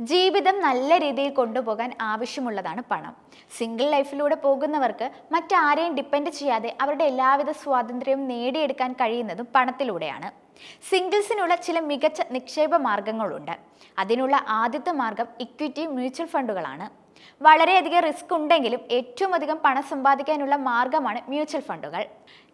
ജീവിതം നല്ല രീതിയിൽ കൊണ്ടുപോകാൻ ആവശ്യമുള്ളതാണ് പണം. സിംഗിൾ ലൈഫിലൂടെ പോകുന്നവർക്ക് മറ്റാരെയും ഡിപ്പെൻഡ് ചെയ്യാതെ അവരുടെ എല്ലാവിധ സ്വാതന്ത്ര്യവും നേടിയെടുക്കാൻ കഴിയുന്നതും പണത്തിലൂടെയാണ്. സിംഗിൾസിനുള്ള ചില മികച്ച നിക്ഷേപ മാർഗങ്ങളുണ്ട്. അതിനുള്ള ആദ്യത്തെ മാർഗം ഇക്വിറ്റി മ്യൂച്വൽ ഫണ്ടുകളാണ് വളരെയധികം റിസ്ക് ഉണ്ടെങ്കിലും ഏറ്റവും അധികം പണം സമ്പാദിക്കാനുള്ള മാർഗമാണ് മ്യൂച്വൽ ഫണ്ടുകൾ.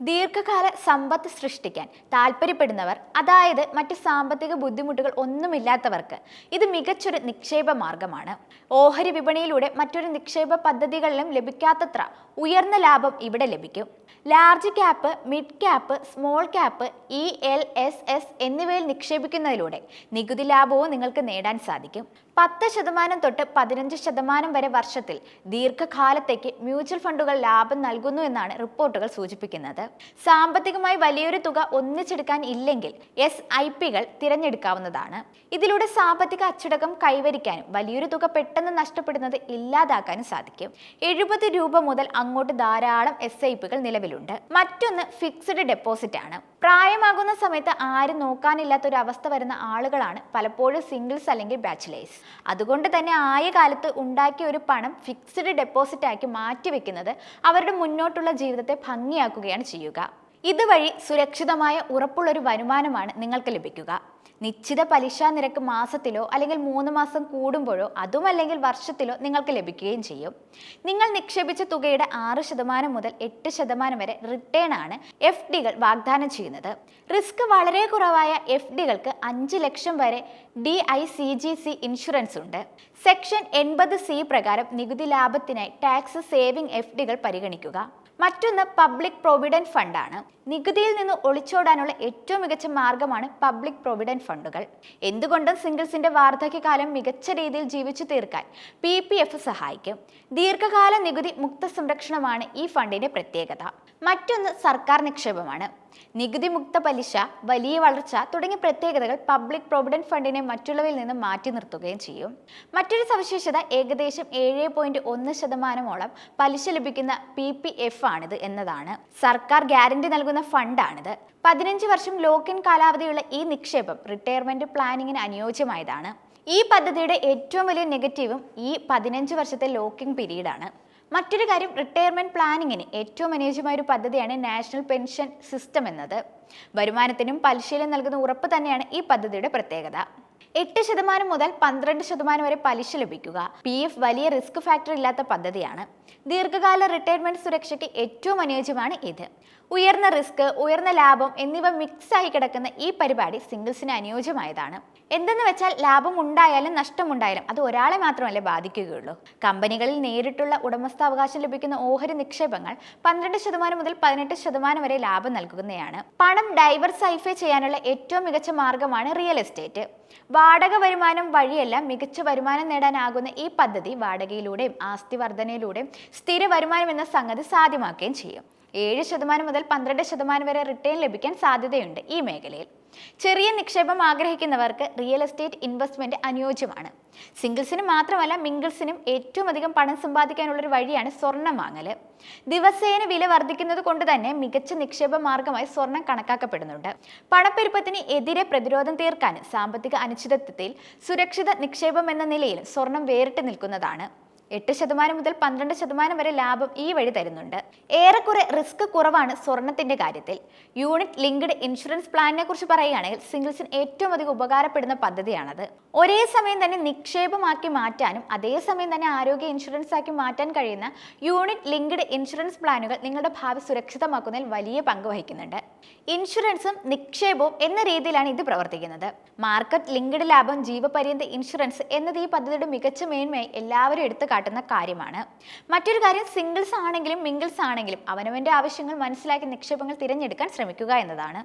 ദീർഘകാല സമ്പത്ത് സൃഷ്ടിക്കാൻ താല്പര്യപ്പെടുന്നവർ അതായത് മറ്റ് സാമ്പത്തിക ബുദ്ധിമുട്ടുകൾ ഒന്നുമില്ലാത്തവർക്ക് ഇത് മികച്ചൊരു നിക്ഷേപ മാർഗമാണ്. ഓഹരി വിപണിയിലൂടെ മറ്റൊരു നിക്ഷേപ പദ്ധതികളിലും ലഭിക്കാത്തത്ര ഉയർന്ന ലാഭം ഇവിടെ ലഭിക്കും. Large cap mid cap small cap E L S S എന്നിവയിൽ നിക്ഷേപിക്കുന്നതിലൂടെ നികുതി ലാഭവും നിങ്ങൾക്ക് നേടാൻ സാധിക്കും. പത്ത് ശതമാനം തൊട്ട് പതിനഞ്ച് ശതമാനം വരെ വർഷത്തിൽ ദീർഘകാലത്തേക്ക് മ്യൂച്വൽ ഫണ്ടുകൾ ലാഭം നൽകുന്നു എന്നാണ് റിപ്പോർട്ടുകൾ സൂചിപ്പിക്കുന്നത്. സാമ്പത്തികമായി വലിയൊരു തുക ഒന്നിച്ചെടുക്കാൻ ഇല്ലെങ്കിൽ എസ് ഐ പികൾ തിരഞ്ഞെടുക്കാവുന്നതാണ്. ഇതിലൂടെ സാമ്പത്തിക അച്ചടക്കം കൈവരിക്കാനും വലിയൊരു തുക പെട്ടെന്ന് നഷ്ടപ്പെടുന്നത് ഇല്ലാതാക്കാനും സാധിക്കും. എഴുപത് രൂപ മുതൽ അങ്ങോട്ട് ധാരാളം എസ് ഐ പികൾ നിലവിലുണ്ട്. മറ്റൊന്ന് ഫിക്സ്ഡ് ഡെപ്പോസിറ്റ് ആണ്. പ്രായമാകുന്ന സമയത്ത് ആരും നോക്കാനില്ലാത്ത ഒരു അവസ്ഥ വരുന്ന ആളുകളാണ് പലപ്പോഴും സിംഗിൾസ് അല്ലെങ്കിൽ ബാച്ചിലേഴ്സ് അതുകൊണ്ട് തന്നെ ആയ കാലത്ത് ഉണ്ടാക്കിയ ഒരു പണം ഫിക്സ്ഡ് ഡെപ്പോസിറ്റ് ആക്കി മാറ്റിവെക്കുന്നത് അവരുടെ മുന്നോട്ടുള്ള ജീവിതത്തെ ഭംഗിയാക്കുകയാണ് ചെയ്യുക. ഇതുവഴി സുരക്ഷിതമായ ഉറപ്പുള്ളൊരു വരുമാനമാണ് നിങ്ങൾക്ക് ലഭിക്കുക. നിശ്ചിത പലിശ നിരക്ക് മാസത്തിലോ അല്ലെങ്കിൽ മൂന്ന് മാസം കൂടുമ്പോഴോ അതുമല്ലെങ്കിൽ വർഷത്തിലോ നിങ്ങൾക്ക് ലഭിക്കുകയും ചെയ്യും. നിങ്ങൾ നിക്ഷേപിച്ച തുകയുടെ ആറ് ശതമാനം മുതൽ എട്ട് ശതമാനം വരെ റിട്ടേൺ ആണ് എഫ് ഡികൾ വാഗ്ദാനം ചെയ്യുന്നത്. റിസ്ക് വളരെ കുറവായ എഫ് ഡികൾക്ക് അഞ്ച് ലക്ഷം വരെ D I C G C insurance ഉണ്ട്. സെക്ഷൻ എൺപത് സി പ്രകാരം നികുതി ലാഭത്തിനായി ടാക്സ് സേവിംഗ് എഫ് ഡികൾ പരിഗണിക്കുക. മറ്റൊന്ന് പബ്ലിക് പ്രൊവിഡന്റ് ഫണ്ടാണ്. നികുതിയിൽ നിന്ന് ഒളിച്ചോടാനുള്ള ഏറ്റവും മികച്ച മാർഗമാണ് പബ്ലിക് പ്രൊവിഡന്റ് ഫണ്ടുകൾ. എന്തുകൊണ്ടും സിംഗിൾസിന്റെ വാർദ്ധക്യകാലം മികച്ച രീതിയിൽ ജീവിച്ചു തീർക്കാൻ പി പി എഫ് സഹായിക്കും. ദീർഘകാല നികുതി മുക്ത സംരക്ഷണമാണ് ഈ ഫണ്ടിന്റെ പ്രത്യേകത. മറ്റൊന്ന് സർക്കാർ നിക്ഷേപമാണ്. നികുതി മുക്ത പലിശ വലിയ വളർച്ച തുടങ്ങിയ പ്രത്യേകതകൾ പബ്ലിക് പ്രൊവിഡന്റ് ഫണ്ടിനെ മറ്റുള്ളവയിൽ നിന്ന് മാറ്റി നിർത്തുകയും ചെയ്യും. മറ്റൊരു സവിശേഷത ഏകദേശം ഏഴ് പോയിന്റ് ഒന്ന് ശതമാനമോളം പലിശ ലഭിക്കുന്ന പി പി എഫ് ആണിത് എന്നതാണ്. സർക്കാർ ഗ്യാരണ്ടി നൽകുന്ന ഫണ്ടാണിത്. പതിനഞ്ച് വർഷം ലോക്ക് ഇൻ കാലാവധിയുള്ള ഈ നിക്ഷേപം റിട്ടയർമെന്റ് പ്ലാനിങ്ങിന് അനുയോജ്യമായതാണ്. ഈ പദ്ധതിയുടെ ഏറ്റവും വലിയ നെഗറ്റീവും ഈ പതിനഞ്ച് വർഷത്തെ ലോക്കിംഗ് പീരീഡാണ്. മറ്റൊരു കാര്യം റിട്ടയർമെന്റ് പ്ലാനിങ്ങിന് ഏറ്റവും അനുയോജ്യമായ ഒരു പദ്ധതിയാണ് നാഷണൽ പെൻഷൻ സിസ്റ്റം എന്നത്. വരുമാനത്തിനും പലിശയിലും നൽകുന്ന ഉറപ്പ് തന്നെയാണ് ഈ പദ്ധതിയുടെ പ്രത്യേകത. എട്ട് ശതമാനം മുതൽ പന്ത്രണ്ട് ശതമാനം വരെ പലിശ ലഭിക്കുക. പി എഫ് വലിയ റിസ്ക് ഫാക്ടർ ഇല്ലാത്ത പദ്ധതിയാണ്. ദീർഘകാല റിട്ടയർമെന്റ് സുരക്ഷയ്ക്ക് ഏറ്റവും അനുയോജ്യമാണ് ഇത്. ഉയർന്ന റിസ്ക് ഉയർന്ന ലാഭം എന്നിവ മിക്സ് ആയി കിടക്കുന്ന ഈ പരിപാടി സിംഗിൾസിന് അനുയോജ്യമായതാണ്. എന്തെന്ന് വെച്ചാൽ ലാഭം ഉണ്ടായാലും നഷ്ടമുണ്ടായാലും അത് ഒരാളെ മാത്രമല്ലേ ബാധിക്കുകയുള്ളൂ. കമ്പനികളിൽ നേരിട്ടുള്ള ഉടമസ്ഥാവകാശം ലഭിക്കുന്ന ഓഹരി നിക്ഷേപങ്ങൾ പന്ത്രണ്ട് ശതമാനം മുതൽ പതിനെട്ട് ശതമാനം വരെ ലാഭം നൽകുന്നതാണ്. പണം ഡൈവേഴ്സൈഫൈ ചെയ്യാനുള്ള ഏറ്റവും മികച്ച മാർഗമാണ് റിയൽ എസ്റ്റേറ്റ്. വാടക വരുമാനം വഴിയല്ല മികച്ച വരുമാനം നേടാനാകുന്ന ഈ പദ്ധതി വാടകയിലൂടെയും ആസ്തി വർധനയിലൂടെയും സ്ഥിര വരുമാനം എന്ന സംഗതി സാധ്യമാക്കുകയും ചെയ്യും. ഏഴ് ശതമാനം മുതൽ പന്ത്രണ്ട് ശതമാനം വരെ റിട്ടേൺ ലഭിക്കാൻ സാധ്യതയുണ്ട് ഈ മേഖലയിൽ. ചെറിയ നിക്ഷേപം ആഗ്രഹിക്കുന്നവർക്ക് റിയൽ എസ്റ്റേറ്റ് ഇൻവെസ്റ്റ്മെന്റ് അനുയോജ്യമാണ്. സിംഗിൾസിനും മാത്രമല്ല മിംഗിൾസിനും ഏറ്റവും അധികം പണം സമ്പാദിക്കാനുള്ളൊരു വഴിയാണ് സ്വർണം വാങ്ങൽ. ദിവസേന വില വർദ്ധിക്കുന്നത് കൊണ്ട് തന്നെ മികച്ച നിക്ഷേപ മാർഗമായി സ്വർണം കണക്കാക്കപ്പെടുന്നുണ്ട്. പണപ്പെരുപ്പത്തിന് എതിരെ പ്രതിരോധം തീർക്കാൻ സാമ്പത്തിക അനിശ്ചിതത്വത്തിൽ സുരക്ഷിത നിക്ഷേപം എന്ന നിലയിൽ സ്വർണം വേറിട്ട് നിൽക്കുന്നതാണ്. എട്ട് ശതമാനം മുതൽ പന്ത്രണ്ട് ശതമാനം വരെ ലാഭം ഈ വഴി തരുന്നുണ്ട്. ഏറെക്കുറെ റിസ്ക് കുറവാണ് സ്വർണത്തിന്റെ കാര്യത്തിൽ. യൂണിറ്റ് ലിങ്ക്ഡ് ഇൻഷുറൻസ് പ്ലാനിനെ കുറിച്ച് പറയുകയാണെങ്കിൽ സിംഗിൾസിന് ഏറ്റവും അധികം ഉപകാരപ്പെടുന്ന പദ്ധതിയാണത്. ഒരേ സമയം തന്നെ നിക്ഷേപമാക്കി മാറ്റാനും അതേസമയം തന്നെ ആരോഗ്യ ഇൻഷുറൻസ് ആക്കി മാറ്റാൻ കഴിയുന്ന യൂണിറ്റ് ലിങ്ക്ഡ് ഇൻഷുറൻസ് പ്ലാനുകൾ നിങ്ങളുടെ ഭാവി സുരക്ഷിതമാക്കുന്നതിൽ വലിയ പങ്ക് വഹിക്കുന്നുണ്ട്. ഇൻഷുറൻസും നിക്ഷേപവും എന്ന രീതിയിലാണ് ഇത് പ്രവർത്തിക്കുന്നത്. മാർക്കറ്റ് ലിങ്ക്ഡ് ലാഭം ജീവപര്യന്ത ഇൻഷുറൻസ് എന്നത് ഈ പദ്ധതിയുടെ മികച്ച മേന്മയായി എല്ലാവരും എടുത്തു കാട്ടുന്ന കാര്യമാണ്. മറ്റൊരു കാര്യം സിംഗിൾസ് ആണെങ്കിലും മിംഗിൾസ് ആണെങ്കിലും അവനവന്റെ ആവശ്യങ്ങൾ മനസ്സിലാക്കി നിക്ഷേപങ്ങൾ തിരഞ്ഞെടുക്കാൻ ശ്രമിക്കുക എന്നതാണ്.